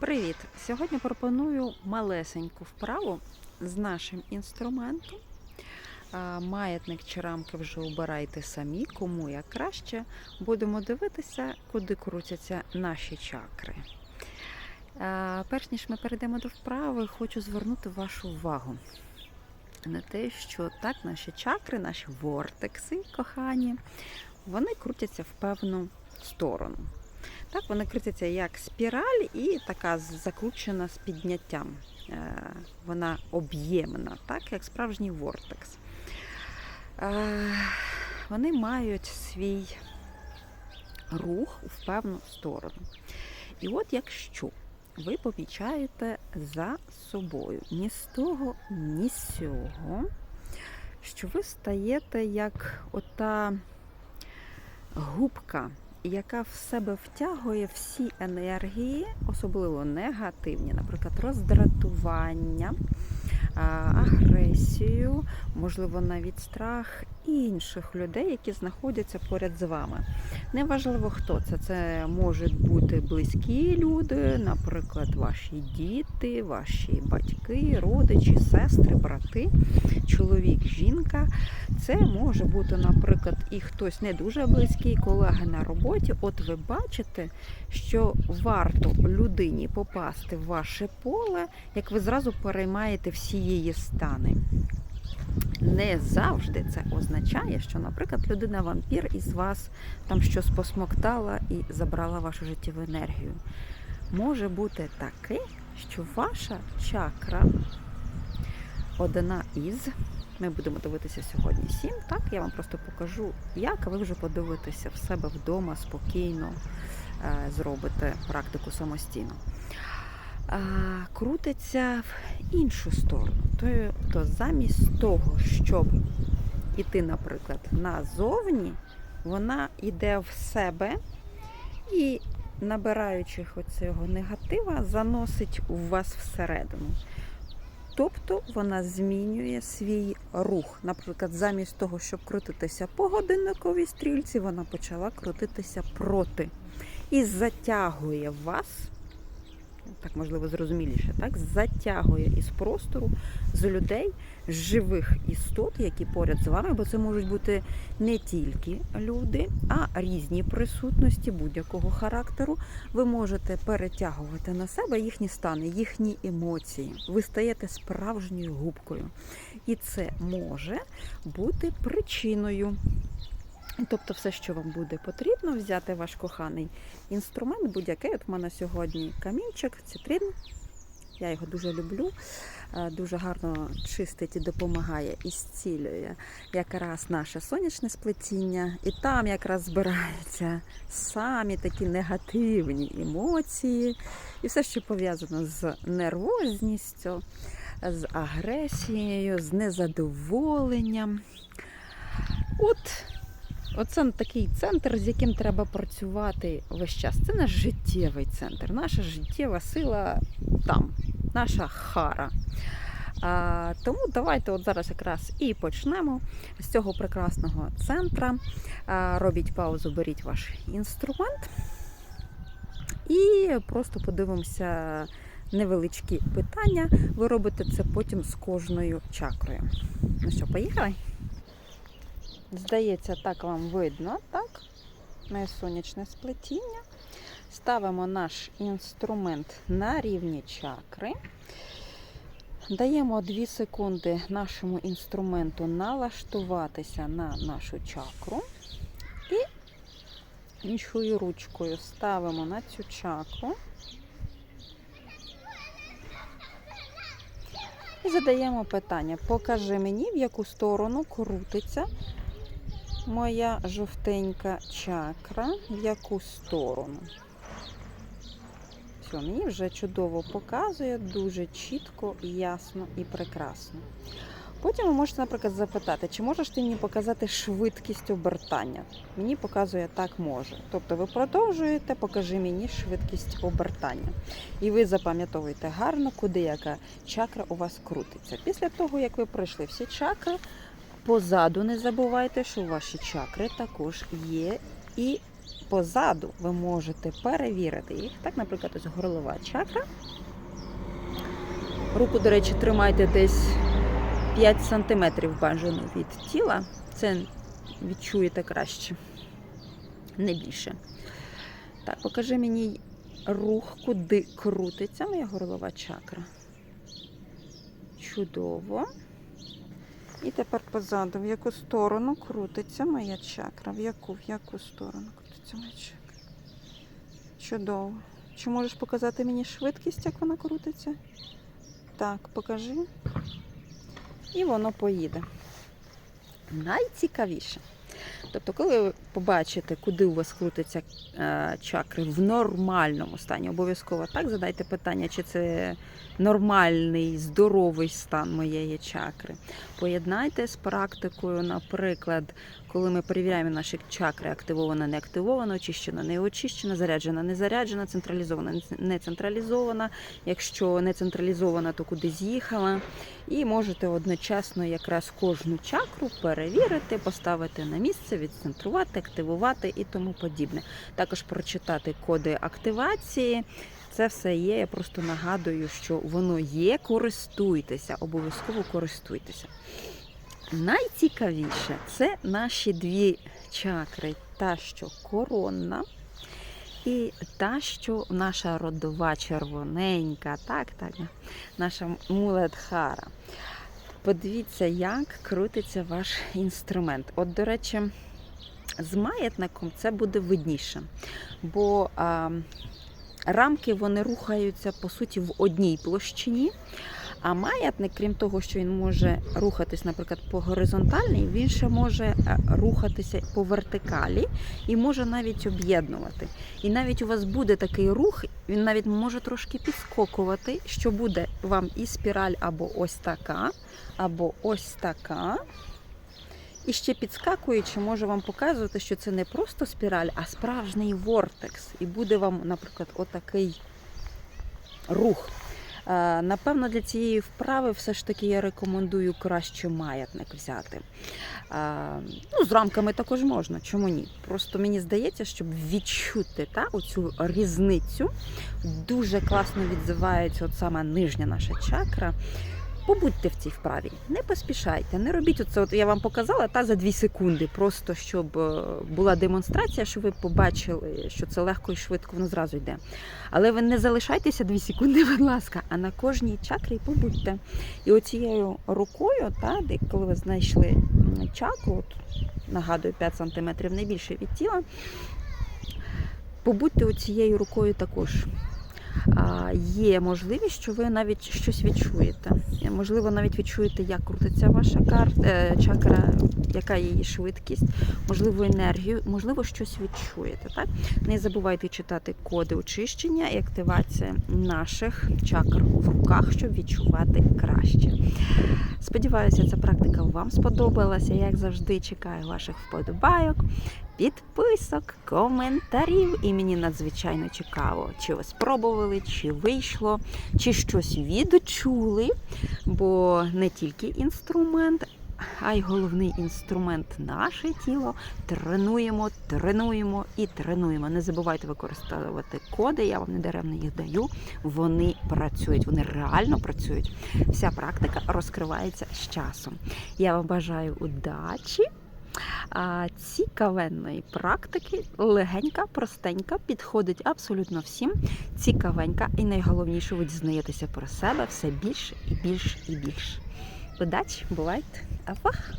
Привіт! Сьогодні пропоную малесеньку вправу з нашим інструментом. Маятник чи рамки вже обирайте самі, кому як краще. Будемо дивитися, куди крутяться наші чакри. Перш ніж ми перейдемо до вправи, хочу звернути вашу увагу на те, що так наші чакри, наші вортекси кохані, вони крутяться в певну сторону. Так, вони крутяться як спіраль і така закручена з підняттям. Е, Вона об'ємна, так, як справжній вортекс. Е, Вони мають свій рух в певну сторону. І от якщо ви помічаєте за собою ні з того, ні з цього, що ви стаєте як ота губка яка в себе втягує всі енергії, особливо негативні, наприклад, роздратування, агресію, можливо, навіть страх інших людей, які знаходяться поряд з вами. Неважливо, хто це. Це можуть бути близькі люди, наприклад, ваші діти, ваші батьки, родичі, сестри, брати, чоловік, жінка. Це може бути, наприклад, і хтось не дуже близький, колеги на роботі. От ви бачите, що варто людині попасти в ваше поле, як ви зразу переймаєте всі її стани. Не завжди це означає, що, наприклад, людина вампір із вас там щось посмоктала і забрала вашу життєву енергію. Може бути таке, що ваша чакра одна із. Ми будемо дивитися сьогодні сім. Так, я вам просто покажу, як ви вже подивитеся в себе вдома спокійно е, зробите практику самостійно. Крутиться в іншу сторону. Тобто, замість того, щоб іти, наприклад, назовні, вона йде в себе і, набираючи оцього негатива, заносить у вас всередину. Тобто вона змінює свій рух. Наприклад, замість того, щоб крутитися по годинниковій стрільці, вона почала крутитися проти і затягує вас так можливо зрозуміліше, так затягує із простору з людей, з живих істот, які поряд з вами, бо це можуть бути не тільки люди, а різні присутності будь-якого характеру. Ви можете перетягувати на себе їхні стани, їхні емоції. Ви стаєте справжньою губкою. І це може бути причиною. Тобто, все, що вам буде потрібно, взяти ваш коханий інструмент, будь-який. От в мене сьогодні камінчик, цитрин. Я його дуже люблю, е, дуже гарно чистить і допомагає і зцілює якраз наше сонячне сплетіння. І там якраз збираються самі такі негативні емоції, і все, що пов'язано з нервозністю, з агресією, з незадоволенням. От Оце такий центр, з яким треба працювати весь час. Це наш життєвий центр, наша життєва сила там, наша хара. А, Тому давайте от зараз якраз і почнемо з цього прекрасного центра. А, Робіть паузу, беріть ваш інструмент і просто подивимося невеличкі питання. Ви робите це потім з кожною чакрою. Ну що, поїхали? Здається, так вам видно, так? Моє сонячне сплетіння. Ставимо наш інструмент на рівні чакри. Даємо 2 секунди нашому інструменту налаштуватися на нашу чакру. І іншою ручкою ставимо на цю чакру. І задаємо питання: покажи мені, в яку сторону крутиться моя жовтенька чакра, в яку сторону. Все, мені вже чудово показує, дуже чітко, ясно і прекрасно. Потім ви можете, наприклад, запитати, чи можеш ти мені показати швидкість обертання? Мені показує так може. Тобто ви продовжуєте, покажи мені швидкість обертання. І ви запам'ятовуєте гарно, куди яка чакра у вас крутиться. Після того, як ви пройшли всі чакри, Позаду не забувайте, що ваші чакри також є і позаду ви можете перевірити їх. Так, наприклад, ось горлова чакра. Руку, до речі, тримайте десь 5 см бажано від тіла. Це відчуєте краще, не більше. Так, покажи мені рух, куди крутиться моя горлова чакра. Чудово. І тепер позаду, в яку сторону крутиться моя чакра? В яку, в яку сторону крутиться моя чакра? Чудово. Чи можеш показати мені швидкість, як вона крутиться? Так, покажи. І воно поїде. Найцікавіше. Тобто, коли ви побачите, куди у вас крутиться е, чакри в нормальному стані, обов'язково так задайте питання, чи це нормальний, здоровий стан моєї чакри. Поєднайте з практикою, наприклад, коли ми перевіряємо наші чакри, активована, не активована, очищена, не очищена, заряджена, не заряджена, централізована, не централізована. Якщо не централізована, то куди з'їхала. І можете одночасно якраз кожну чакру перевірити, поставити на місце, відцентрувати, активувати і тому подібне. Також прочитати коди активації. Це все є. Я просто нагадую, що воно є. Користуйтеся, обов'язково користуйтеся. Найцікавіше це наші дві чакри: та, що коронна, і та, що наша родова червоненька, так, так, наша муладхара. Подивіться, як крутиться ваш інструмент. От, до речі, з маятником це буде видніше, бо а, рамки вони рухаються по суті в одній площині. А маятник, крім того, що він може рухатись, наприклад, по горизонтальній, він ще може е, рухатися по вертикалі і може навіть об'єднувати. І навіть у вас буде такий рух, він навіть може трошки підскокувати, що буде вам і спіраль або ось така, або ось така. І ще підскакуючи, може вам показувати, що це не просто спіраль, а справжній вортекс. І буде вам, наприклад, отакий рух. Е, Напевно, для цієї вправи все ж таки я рекомендую краще маятник взяти. Е, Ну, з рамками також можна, чому ні? Просто мені здається, щоб відчути та, оцю різницю, дуже класно відзивається от саме нижня наша чакра. Побудьте в цій вправі, не поспішайте, не робіть оце. От я вам показала та за 2 секунди, просто щоб е, була демонстрація, щоб ви побачили, що це легко і швидко, воно зразу йде. Але ви не залишайтеся 2 секунди, будь ласка, а на кожній чакрі побудьте. І оцією рукою, та, коли ви знайшли чакру, от, нагадую, 5 см не більше від тіла, побудьте оцією рукою також. Є можливість, що ви навіть щось відчуєте. Можливо, навіть відчуєте, як крутиться ваша кар... е, чакра, яка її швидкість, можливо, енергію, можливо, щось відчуєте. Так? Не забувайте читати коди очищення і активація наших чакр в руках, щоб відчувати краще. Сподіваюся, ця практика вам сподобалася. Як завжди, чекаю ваших вподобайок, підписок, коментарів. І мені надзвичайно цікаво, чи ви спробували, чи вийшло, чи щось відчули. Бо не тільки інструмент, а й головний інструмент наше тіло. Тренуємо, тренуємо і тренуємо. Не забувайте використовувати коди, я вам не даремно їх даю. Вони працюють, вони реально працюють. Вся практика розкривається з часом. Я вам бажаю удачі. Цікавенної практики, легенька, простенька, підходить абсолютно всім. Цікавенька і найголовніше, ви дізнаєтеся про себе все більше і більше і більше. Удачі, бувайте! Апах!